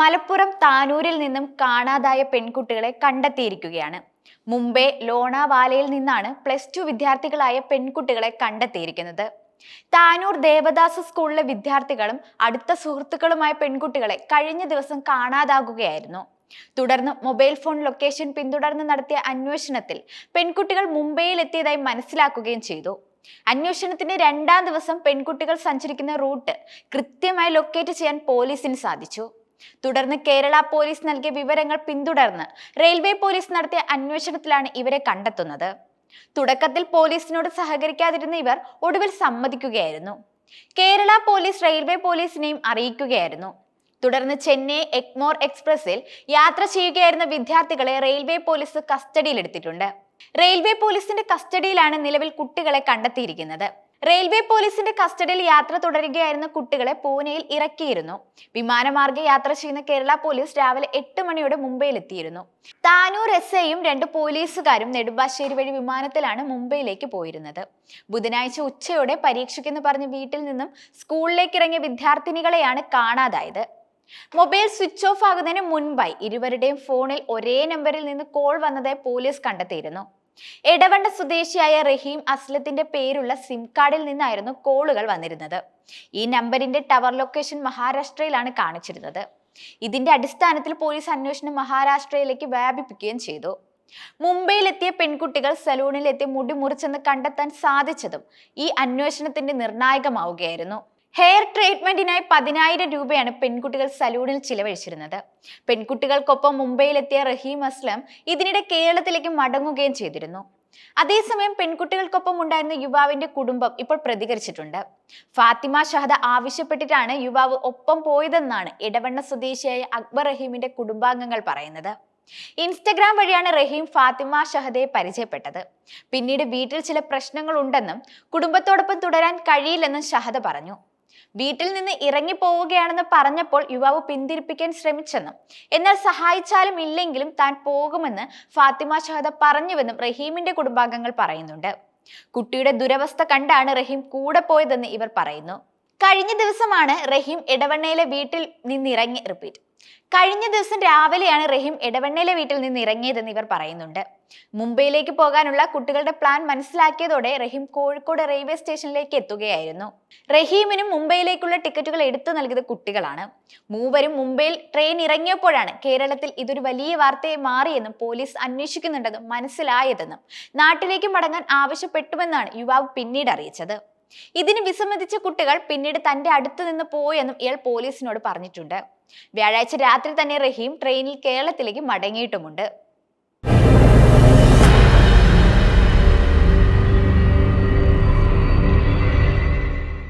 മലപ്പുറം താനൂരിൽ നിന്നും കാണാതായ പെൺകുട്ടികളെ കണ്ടെത്തിയിരിക്കുകയാണ്. മുംബൈ ലോണാവാലയിൽ നിന്നാണ് പ്ലസ് ടു വിദ്യാർത്ഥികളായ പെൺകുട്ടികളെ കണ്ടെത്തിയിരിക്കുന്നത്. താനൂർ ദേവദാസ സ്കൂളിലെ വിദ്യാർത്ഥികളും അടുത്ത സുഹൃത്തുക്കളുമായ പെൺകുട്ടികളെ കഴിഞ്ഞ ദിവസം കാണാതാകുകയായിരുന്നു. തുടർന്ന് മൊബൈൽ ഫോൺ ലൊക്കേഷൻ പിന്തുടർന്ന് നടത്തിയ അന്വേഷണത്തിൽ പെൺകുട്ടികൾ മുംബൈയിൽ എത്തിയതായി മനസ്സിലാക്കുകയും ചെയ്തു. അന്വേഷണത്തിന്റെ രണ്ടാം ദിവസം പെൺകുട്ടികൾ സഞ്ചരിക്കുന്ന റൂട്ട് കൃത്യമായി ലൊക്കേറ്റ് ചെയ്യാൻ പോലീസിന് സാധിച്ചു. തുടർന്ന് കേരള പോലീസ് നൽകിയ വിവരങ്ങൾ പിന്തുടർന്ന് റെയിൽവേ പോലീസ് നടത്തിയ അന്വേഷണത്തിലാണ് ഇവരെ കണ്ടെത്തുന്നത്. തുടക്കത്തിൽ പോലീസിനോട് സഹകരിക്കാതിരുന്ന ഇവർ ഒടുവിൽ സമ്മതിക്കുകയായിരുന്നു. കേരള പോലീസ് റെയിൽവേ പോലീസിനെയും അറിയിക്കുകയായിരുന്നു. തുടർന്ന് ചെന്നൈ എക്മോർ എക്സ്പ്രസിൽ യാത്ര ചെയ്യുകയായിരുന്ന വിദ്യാർത്ഥികളെ റെയിൽവേ പോലീസ് കസ്റ്റഡിയിലെടുത്തിട്ടുണ്ട്. റെയിൽവേ പോലീസിന്റെ കസ്റ്റഡിയിലാണ് നിലവിൽ കുട്ടികളെ കണ്ടെത്തിയിരിക്കുന്നത്. റെയിൽവേ പോലീസിന്റെ കസ്റ്റഡിയിൽ യാത്ര തുടരുകയായിരുന്ന കുട്ടികളെ പൂനെയിൽ ഇറക്കിയിരുന്നു. വിമാനമാർഗ യാത്ര ചെയ്യുന്ന കേരള പോലീസ് രാവിലെ എട്ട് മണിയോടെ മുംബൈയിലെത്തിയിരുന്നു. താനൂർ എസ് ഐയും രണ്ട് പോലീസുകാരും നെടുമ്പാശ്ശേരി വഴി വിമാനത്തിലാണ് മുംബൈയിലേക്ക് പോയിരുന്നത്. ബുധനാഴ്ച ഉച്ചയോടെ പരീക്ഷയ്ക്കെന്ന് പറഞ്ഞ് വീട്ടിൽ നിന്നും സ്കൂളിലേക്ക് ഇറങ്ങിയ വിദ്യാർത്ഥിനികളെയാണ് കാണാതായത്. മൊബൈൽ സ്വിച്ച് ഓഫ് ആകുന്നതിന് മുൻപായി ഇരുവരുടെയും ഫോണിൽ ഒരേ നമ്പറിൽ നിന്ന് കോൾ വന്നതായി പോലീസ് കണ്ടെത്തിയിരുന്നു. എടവണ്ണ സ്വദേശിയായ റഹീം അസ്ലത്തിന്റെ പേരുള്ള സിം കാർഡിൽ നിന്നായിരുന്നു കോളുകൾ വന്നിരുന്നത്. ഈ നമ്പറിന്റെ ടവർ ലൊക്കേഷൻ മഹാരാഷ്ട്രയിലാണ് കാണിച്ചിരുന്നത്. ഇതിന്റെ അടിസ്ഥാനത്തിൽ പോലീസ് അന്വേഷണം മഹാരാഷ്ട്രയിലേക്ക് വ്യാപിപ്പിക്കുകയും ചെയ്തു. മുംബൈയിലെത്തിയ പെൺകുട്ടികൾ സലൂണിലെത്തി മുടി മുറിച്ചെന്ന് കണ്ടെത്താൻ സാധിച്ചതും ഈ അന്വേഷണത്തിന്റെ നിർണായകമാവുകയായിരുന്നു. ഹെയർ ട്രീറ്റ്മെന്റിനായി പതിനായിരം രൂപയാണ് പെൺകുട്ടികൾ സലൂണിൽ ചിലവഴിച്ചിരുന്നത്. പെൺകുട്ടികൾക്കൊപ്പം മുംബൈയിലെത്തിയ റഹീം അസ്ലം ഇതിനിടെ കേരളത്തിലേക്ക് മടങ്ങുകയും ചെയ്തിരുന്നു. അതേസമയം പെൺകുട്ടികൾക്കൊപ്പം ഉണ്ടായിരുന്ന യുവാവിന്റെ കുടുംബം ഇപ്പോൾ പ്രതികരിച്ചിട്ടുണ്ട്. ഫാത്തിമ ഷഹദ ആവശ്യപ്പെട്ടിട്ടാണ് യുവാവ് ഒപ്പം പോയതെന്നാണ് ഇടവണ്ണ സ്വദേശിയായ അക്ബർ റഹീമിന്റെ കുടുംബാംഗങ്ങൾ പറയുന്നത്. ഇൻസ്റ്റഗ്രാം വഴിയാണ് റഹീം ഫാത്തിമ ഷഹദയെ പരിചയപ്പെട്ടത്. പിന്നീട് വീട്ടിൽ ചില പ്രശ്നങ്ങൾ ഉണ്ടെന്നും കുടുംബത്തോടൊപ്പം തുടരാൻ കഴിയില്ലെന്നും ഷഹദ പറഞ്ഞു. വീട്ടിൽ നിന്ന് ഇറങ്ങി പോവുകയാണെന്ന് പറഞ്ഞപ്പോൾ യുവാവ് പിന്തിരിപ്പിക്കാൻ ശ്രമിച്ചെന്നും എന്നാൽ സഹായിച്ചാലും ഇല്ലെങ്കിലും താൻ പോകുമെന്ന് ഫാത്തിമ ഷഹദ പറഞ്ഞുവെന്നും റഹീമിന്റെ കുടുംബാംഗങ്ങൾ പറയുന്നുണ്ട്. കുട്ടിയുടെ ദുരവസ്ഥ കണ്ടാണ് റഹീം കൂടെ പോയതെന്ന് ഇവർ പറയുന്നു. കഴിഞ്ഞ ദിവസമാണ് റഹീം ഇടവണ്ണയിലെ വീട്ടിൽ നിന്നിറങ്ങി റിപ്പീറ്റ്. കഴിഞ്ഞ ദിവസം രാവിലെയാണ് റഹീം ഇടവണ്ണയിലെ വീട്ടിൽ നിന്ന് ഇറങ്ങിയതെന്ന് ഇവർ പറയുന്നുണ്ട്. മുംബൈയിലേക്ക് പോകാനുള്ള കുട്ടികളുടെ പ്ലാൻ മനസ്സിലാക്കിയതോടെ റഹീം കോഴിക്കോട് റെയിൽവേ സ്റ്റേഷനിലേക്ക് എത്തുകയായിരുന്നു. റഹീമിനും മുംബൈയിലേക്കുള്ള ടിക്കറ്റുകൾ എടുത്തു നൽകിയത് കുട്ടികളാണ്. മൂവരും മുംബൈയിൽ ട്രെയിൻ ഇറങ്ങിയപ്പോഴാണ് കേരളത്തിൽ ഇതൊരു വലിയ വാർത്തയെ മാറിയെന്നും പോലീസ് അന്വേഷിക്കുന്നുണ്ടെന്നും മനസ്സിലായതെന്നും നാട്ടിലേക്ക് മടങ്ങാൻ ആവശ്യപ്പെട്ടുവെന്നാണ് യുവാവ് പിന്നീട് അറിയിച്ചത്. ഇതിന് വിസമ്മതിച്ച കുട്ടികൾ പിന്നീട് തന്റെ അടുത്ത് നിന്ന് പോയെന്നും ഇയാൾ പോലീസിനോട് പറഞ്ഞിട്ടുണ്ട്. വ്യാഴാഴ്ച രാത്രി തന്നെ റഹീം ട്രെയിനിൽ കേരളത്തിലേക്ക് മടങ്ങിയിട്ടുമുണ്ട്.